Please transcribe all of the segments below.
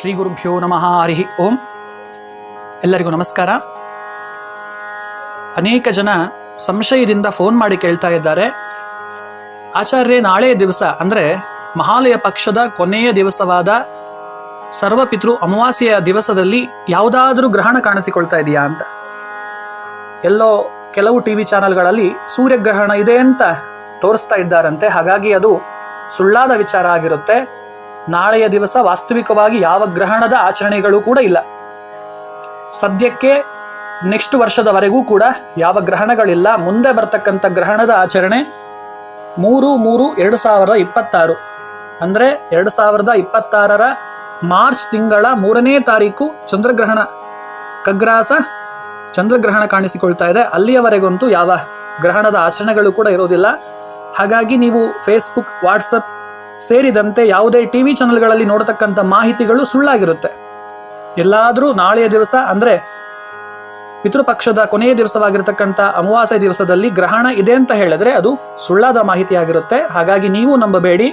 ಶ್ರೀ ಗುರುಭ್ಯೋ ನಮಃ, ಹರಿ ಓಂ. ಎಲ್ಲರಿಗೂ ನಮಸ್ಕಾರ. ಅನೇಕ ಜನ ಸಂಶಯದಿಂದ ಫೋನ್ ಮಾಡಿ ಕೇಳ್ತಾ ಇದ್ದಾರೆ. ಆಚಾರ್ಯ ನಾಳೆ ದಿವಸ, ಅಂದರೆ ಮಹಾಲಯ ಪಕ್ಷದ ಕೊನೆಯ ದಿವಸವಾದ ಸರ್ವಪಿತೃ ಅಮಾವಾಸ್ಯೆಯ ದಿವಸದಲ್ಲಿ ಯಾವುದಾದರೂ ಗ್ರಹಣ ಕಾಣಿಸಿಕೊಳ್ತಾ ಇದೆಯಾ ಅಂತ. ಎಲ್ಲೋ ಕೆಲವು ಟಿ ವಿ ಚಾನೆಲ್ಗಳಲ್ಲಿ ಸೂರ್ಯಗ್ರಹಣ ಇದೆ ಅಂತ ತೋರಿಸ್ತಾ ಇದ್ದಾರಂತೆ. ಹಾಗಾಗಿ ಅದು ಸುಳ್ಳಾದ ವಿಚಾರ ಆಗಿರುತ್ತೆ. ನಾಳೆಯ ದಿವಸ ವಾಸ್ತವಿಕವಾಗಿ ಯಾವ ಗ್ರಹಣದ ಆಚರಣೆಗಳು ಕೂಡ ಇಲ್ಲ. ಸದ್ಯಕ್ಕೆ ನೆಕ್ಸ್ಟ್ ವರ್ಷದವರೆಗೂ ಕೂಡ ಯಾವ ಗ್ರಹಣಗಳಿಲ್ಲ. ಮುಂದೆ ಬರ್ತಕ್ಕಂಥ ಗ್ರಹಣದ ಆಚರಣೆ ಮೂರು ಮೂರು ಎರಡು ಸಾವಿರದ ಇಪ್ಪತ್ತಾರು. ಅಂದರೆ ಎರಡು ಸಾವಿರದ ಇಪ್ಪತ್ತಾರರ ಮಾರ್ಚ್ ತಿಂಗಳ ಮೂರನೇ ತಾರೀಕು ಚಂದ್ರಗ್ರಹಣ. ಕಗ್ರಾಸ ಚಂದ್ರಗ್ರಹಣ ಕಾಣಿಸಿಕೊಳ್ತಾ ಇದೆ. ಅಲ್ಲಿಯವರೆಗಂತೂ ಯಾವ ಗ್ರಹಣದ ಆಚರಣೆಗಳು ಕೂಡ ಇರೋದಿಲ್ಲ. ಹಾಗಾಗಿ ನೀವು ಫೇಸ್ಬುಕ್ ವಾಟ್ಸಪ್ ಸೇರಿದಂತೆ ಯಾವುದೇ ಟಿವಿ ಚಾನೆಲ್ಗಳಲ್ಲಿ ನೋಡತಕ್ಕಂಥ ಮಾಹಿತಿಗಳು ಸುಳ್ಳಾಗಿರುತ್ತೆ. ಎಲ್ಲಾದರೂ ನಾಳೆಯ ದಿವಸ ಅಂದರೆ ಪಿತೃಪಕ್ಷದ ಕೊನೆಯ ದಿವಸವಾಗಿರತಕ್ಕಂಥ ಅಮಾವಾಸ್ಯ ದಿವಸದಲ್ಲಿ ಗ್ರಹಣ ಇದೆ ಅಂತ ಹೇಳಿದ್ರೆ ಅದು ಸುಳ್ಳಾದ ಮಾಹಿತಿಯಾಗಿರುತ್ತೆ. ಹಾಗಾಗಿ ನೀವು ನಂಬಬೇಡಿ.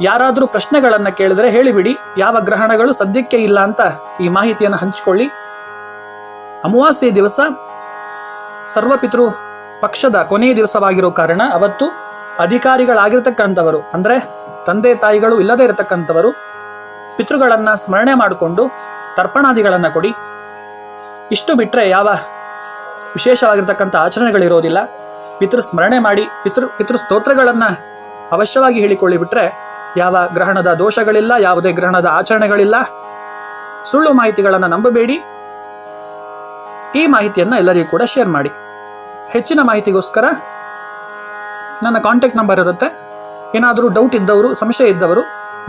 ಯಾರಾದರೂ ಪ್ರಶ್ನೆಗಳನ್ನು ಕೇಳಿದ್ರೆ ಹೇಳಿಬಿಡಿ. ಯಾವ ಗ್ರಹಣಗಳು ಸದ್ಯಕ್ಕೆ ಇಲ್ಲ ಅಂತ ಈ ಮಾಹಿತಿಯನ್ನು ಹಂಚಿಕೊಳ್ಳಿ. ಅಮಾವಾಸ್ಯ ದಿವಸ ಸರ್ವಪಿತೃ ಪಕ್ಷದ ಕೊನೆಯ ದಿವಸವಾಗಿರೋ ಕಾರಣ ಅವತ್ತು ಅಧಿಕಾರಿಗಳಾಗಿರ್ತಕ್ಕಂಥವರು, ಅಂದರೆ ತಂದೆ ತಾಯಿಗಳು ಇಲ್ಲದೆ ಇರತಕ್ಕಂಥವರು, ಪಿತೃಗಳನ್ನು ಸ್ಮರಣೆ ಮಾಡಿಕೊಂಡು ತರ್ಪಣಾದಿಗಳನ್ನು ಕೊಡಿ. ಇಷ್ಟು ಬಿಟ್ಟರೆ ಯಾವ ವಿಶೇಷವಾಗಿರ್ತಕ್ಕಂಥ ಆಚರಣೆಗಳಿರೋದಿಲ್ಲ. ಪಿತೃ ಸ್ಮರಣೆ ಮಾಡಿ, ಪಿತೃ ಪಿತೃ ಸ್ತೋತ್ರಗಳನ್ನು ಅವಶ್ಯವಾಗಿ ಹೇಳಿಕೊಳ್ಳಿ ಬಿಟ್ಟರೆ ಯಾವ ಗ್ರಹಣದ ದೋಷಗಳಿಲ್ಲ, ಯಾವುದೇ ಗ್ರಹಣದ ಆಚರಣೆಗಳಿಲ್ಲ. ಸುಳ್ಳು ಮಾಹಿತಿಗಳನ್ನು ನಂಬಬೇಡಿ. ಈ ಮಾಹಿತಿಯನ್ನು ಎಲ್ಲರಿಗೂ ಕೂಡ ಶೇರ್ ಮಾಡಿ. ಹೆಚ್ಚಿನ ಮಾಹಿತಿಗೋಸ್ಕರ ನನ್ನ ಕಾಂಟ್ಯಾಕ್ಟ್ ನಂಬರ್ ಇರುತ್ತೆ. ಏನಾದರೂ ಡೌಟ್ ಇದ್ದವರು, ಸಂಶಯ ಇದ್ದವರು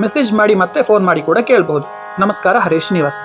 ಮೆಸೇಜ್ ಮಾಡಿ ಮತ್ತೆ ಫೋನ್ ಮಾಡಿ ಕೂಡ ಕೇಳಬಹುದು ನಮಸ್ಕಾರ ಹರೀಶ್ ನಿವಾಸ್